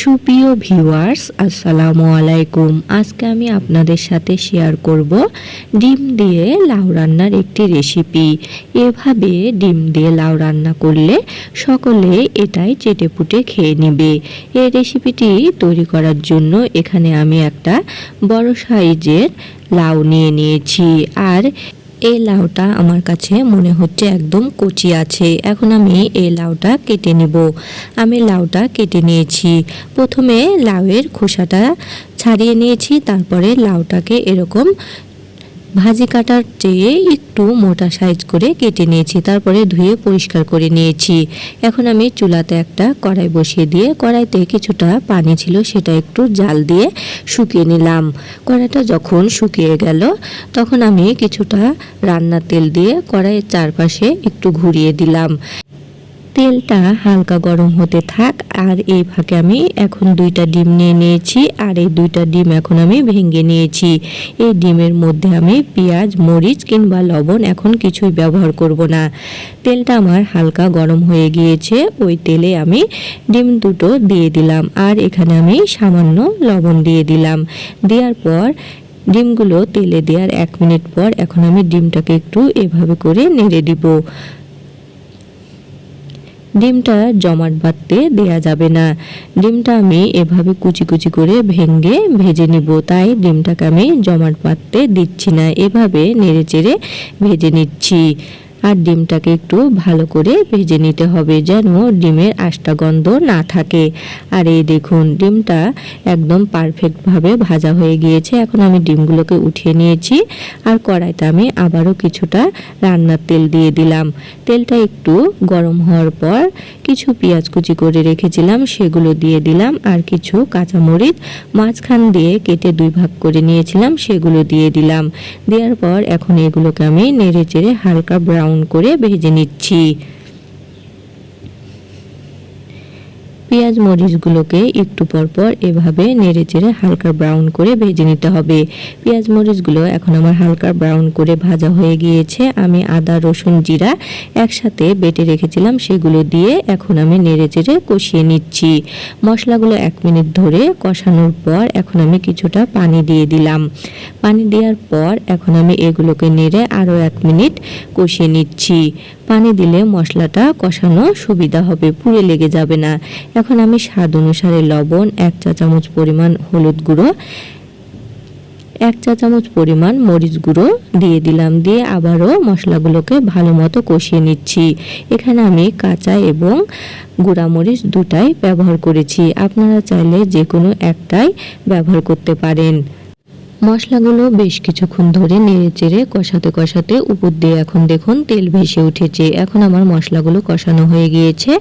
সুপ্রিয় ভিউয়ার্স, আসসালামু আলাইকুম। আজকে আমি আপনাদের সাথে শেয়ার করব ডিম দিয়ে লাউ রান্নার একটি রেসিপি এভাবে ডিম দিয়ে লাউ রান্না করলে সকলে এটাই চেটেপুটে খেয়ে নেবে। এই রেসিপিটি তৈরি করার জন্য এখানে আমি একটা বড় সাইজের লাউ নিয়ে নিয়েছি। আর এই লাউটা আমার কাছে মনে হচ্ছে একদম কচি আছে। এখন আমি এই লাউটা কেটে নেব। আমি লাউটা কেটে নিয়েছি। প্রথমে লাউয়ের খোসাটা ছাড়িয়ে নিয়েছি, তারপরে লাউটাকে এরকম ভাজি কাটার চেয়ে একটু মোটা সাইজ করে কেটে নিয়েছি, তারপরে ধুয়ে পরিষ্কার করে নিয়েছি। এখন আমি চুলাতে একটা কড়াই বসিয়ে দিয়ে, কড়াইতে কিছুটা পানি ছিল সেটা একটু জাল দিয়ে শুকিয়ে নিলাম। কড়াইটা যখন শুকিয়ে গেল, তখন আমি কিছুটা রান্নার তেল দিয়ে কড়াইয়ের চারপাশে একটু ঘুরিয়ে দিলাম। তেলটা হালকা গরম হতে থাক, আর এই ফাঁকে আমি এখন দুইটা ডিম নিয়ে নিয়েছি, আর এই দুইটা ডিম এখন আমি ভেঙে নিয়েছি। এই ডিমের মধ্যে আমি পেঁয়াজ, মরিচ কিংবা লবণ এখন কিছুই ব্যবহার করব না। তেলটা আমার হালকা গরম হয়ে গিয়েছে, ওই তেলে আমি ডিম দুটো দিয়ে দিলাম, আর এখানে আমি সামান্য লবণ দিয়ে দিলাম। দেওয়ার পর ডিমগুলো তেলে দেওয়ার এক মিনিট পর এখন আমি ডিমটাকে একটু এভাবে করে নেড়ে দিব। ডিমটা জমাট বাঁধতে দেয়া যাবে না। ডিমটা আমি এভাবে কুচি কুচি করে ভেঙে ভেজে নিব। তাই ডিমটাকে আমি জমাট বাঁধতে দিচ্ছি না। এভাবে নেড়ে চেড়ে ভেজে নিচ্ছি। আর ডিমটাকে একটু ভালো করে ভেজে নিতে হবে যেন ডিমের আষ্টা গন্ধ না থাকে। আর এই দেখুন, ডিমটা একদম পারফেক্টভাবে ভাজা হয়ে গিয়েছে। এখন আমি ডিমগুলোকে উঠিয়ে নিয়েছি আর কড়াইতে আমি আবারও কিছুটা রান্নার তেল দিয়ে দিলাম। তেলটা একটু গরম হওয়ার পর কিছু পেঁয়াজ কুচি করে রেখেছিলাম, সেগুলো দিয়ে দিলাম আর কিছু কাঁচামরিচ মাঝখান দিয়ে কেটে দুই ভাগ করে নিয়েছিলাম, সেগুলো দিয়ে দিলাম। দেওয়ার পর এখন এগুলোকে আমি নেড়ে চেড়ে হালকা ব্রাউন করে ভেজে নিচ্ছি পেঁয়াজ মরিচগুলোকে একটু পর পর এভাবে নেড়ে চেড়ে হালকা ব্রাউন করে ভেজে নিতে হবে। পেঁয়াজ মরিচগুলো এখন আমার হালকা ব্রাউন করে ভাজা হয়ে গিয়েছে। আমি আদা, রসুন, জিরা একসাথে বেটে রেখেছিলাম, সেগুলো দিয়ে এখন আমি নেড়ে চেড়ে কষিয়ে নিচ্ছি। মশলাগুলো এক মিনিট ধরে কষানোর পর এখন আমি কিছুটা পানি দিয়ে দিলাম। পানি দেওয়ার পর এখন আমি এগুলোকে নেড়ে আরও এক মিনিট কষিয়ে নিচ্ছি। পানি দিলে মশলাটা কষানো সুবিধা হবে, পুড়ে লেগে যাবে না। এখন আমি স্বাদ অনুসারে লবণ, এক চা চামচ পরিমাণ হলুদ গুঁড়ো, এক চা চামচ পরিমাণ মরিচ গুঁড়ো দিয়ে দিলাম, দিয়ে আবারও মশলাগুলোকে ভালো মতো কষিয়ে নিচ্ছি। এখানে আমি কাঁচা এবং গুঁড়া মরিচ দুটাই ব্যবহার করেছি। আপনারা চাইলে যে কোনো একটাই ব্যবহার করতে পারেন। মশলাগুলো বেশ কিছুক্ষণ ধরে নেড়ে চেড়ে কষাতে কষাতে উপর দিয়ে এখন দেখুন তেল ভেসে উঠেছে। এখন আমার মশলাগুলো কষানো হয়ে গিয়েছে।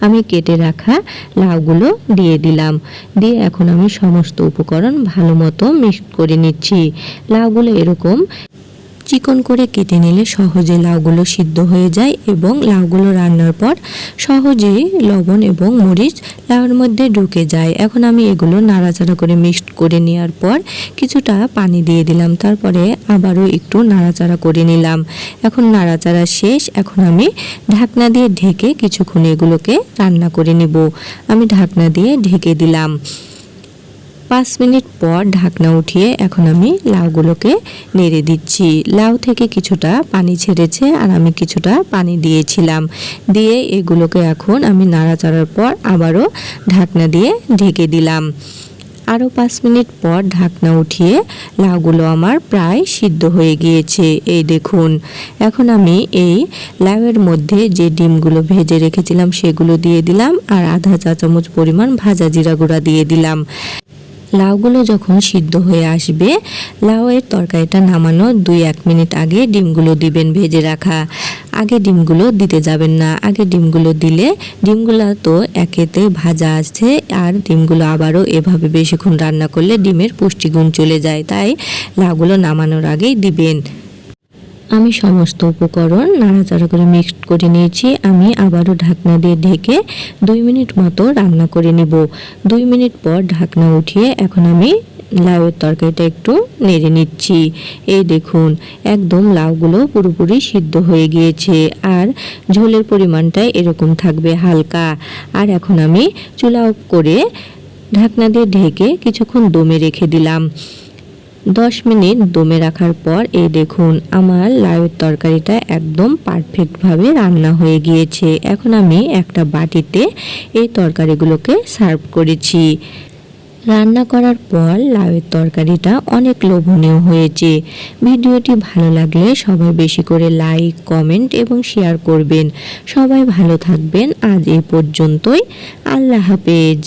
আমি কেটে রাখা লাউগুলো দিয়ে দিলাম। দিয়ে এখন আমি সমস্ত উপকরণ ভালো মতো মিক্স করে নিচ্ছি। লাউগুলো এরকম চিকন করে কেটে নিলে সহজে লাউগুলো সিদ্ধ হয়ে যায় এবং লাউগুলো রান্নার পর সহজেই লবণ এবং মরিচ লাউর মধ্যে ঢুকে যায়। এখন আমি এগুলো নাড়াচাড়া করে মিক্সড করে নেওয়ার পর কিছুটা পানি দিয়ে দিলাম। তারপরে আবারও একটু নাড়াচাড়া করে নিলাম। এখন নাড়াচাড়া শেষ। এখন আমি ঢাকনা দিয়ে ঢেকে কিছুক্ষণ এগুলোকে রান্না করে নেব। আমি ঢাকনা দিয়ে ঢেকে দিলাম। পাঁচ মিনিট পর ঢাকনা উঠিয়ে এখন আমি লাউগুলোকে নেড়ে দিচ্ছি। লাউ থেকে কিছুটা পানি ছেড়েছে আর আমি কিছুটা পানি দিয়েছিলাম। দিয়ে এগুলোকে এখন আমি নাড়াচাড়ার পর আবারও ঢাকনা দিয়ে ঢেকে দিলাম। আরও পাঁচ মিনিট পর ঢাকনা উঠিয়ে লাউগুলো আমার প্রায় সিদ্ধ হয়ে গিয়েছে। এই দেখুন, এখন আমি এই লাউয়ের মধ্যে যে ডিমগুলো ভেজে রেখেছিলাম সেগুলো দিয়ে দিলাম আর আধা চা চামচ পরিমাণ ভাজা জিরা গুঁড়া দিয়ে দিলাম। লাউগুলো যখন সিদ্ধ হয়ে আসবে, লাউয়ের তরকারিটা নামানো দুই এক মিনিট আগে ডিমগুলো দিবেন ভেজে রাখা। আগে ডিমগুলো দিতে যাবেন না। আগে ডিমগুলো দিলে ডিমগুলো তো একেতে ভাজা আছে আর ডিমগুলো আবারও এভাবে বেশিক্ষণ রান্না করলে ডিমের পুষ্টিগুণ চলে যায়। তাই লাউগুলো নামানোর আগেই দিবেন। আমি সমস্ত উপকরণ নাড়াচাড়া করে মিক্সড করে নিয়েছি। আমি আবারও ঢাকনা দিয়ে ঢেকে দুই মিনিট মতো রান্না করে নিব। দুই মিনিট পর ঢাকনা উঠিয়ে এখন আমি লাউয়ের তরকারিটা একটু নেড়ে নিচ্ছি। এই দেখুন, একদম লাউগুলো পুরোপুরি সিদ্ধ হয়ে গিয়েছে আর ঝোলের পরিমাণটা এরকম থাকবে হালকা। আর এখন আমি চুলা করে ঢাকনা দিয়ে ঢেকে কিছুক্ষণ দমে রেখে দিলাম। দশ মিনিট দমে রাখার পর এই দেখুন, আমার লাউয়ের তরকারিটা একদম পারফেক্টভাবে রান্না হয়ে গিয়েছে। এখন আমি একটা বাটিতে এই তরকারিগুলোকে সার্ভ করেছি। রান্না করার পর লাউয়ের তরকারিটা অনেক লোভনীয় হয়েছে। ভিডিওটি ভালো লাগলে সবাই বেশি করে লাইক কমেন্ট এবং শেয়ার করবেন। সবাই ভালো থাকবেন। আজ এই পর্যন্তই। আল্লাহ হাফেজ।